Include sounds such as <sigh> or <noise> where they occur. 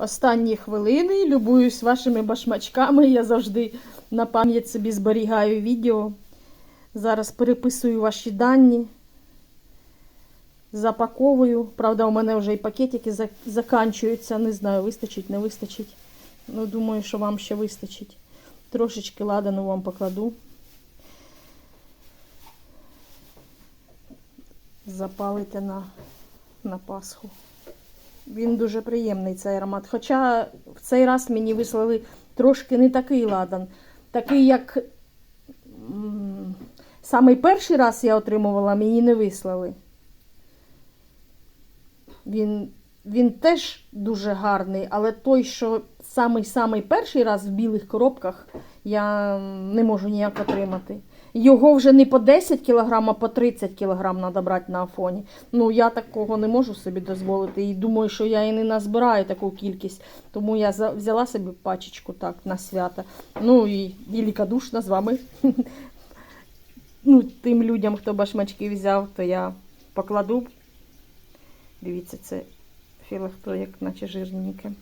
останні хвилини. Любуюсь вашими башмачками. Я завжди на пам'ять собі зберігаю відео. Зараз переписую ваші дані. Запаковую. Правда, у мене вже і пакетики заканчуються. Не знаю, вистачить, не вистачить. Ну, думаю, що вам ще вистачить. Трошечки ладану вам покладу. Запалите на, на Пасху. Він дуже приємний цей аромат. Хоча в цей раз мені вислали трошки не такий ладан. Такий, як самий перший раз я отримувала, мені не вислали. Він, він теж дуже гарний, але той, що самий-самий перший раз в білих коробках, я не можу ніяк отримати. Його вже не по 10 кг, а по 30 кг треба брати на Афоні. Ну, я такого не можу собі дозволити. І думаю, що я і не назбираю таку кількість. Тому я взяла собі пачечку так на свята. Ну і великодушна з вами. <laughs> Ну, тим людям, хто башмачки взяв, то я покладу. Дивіться, це філе як наче жирненьке.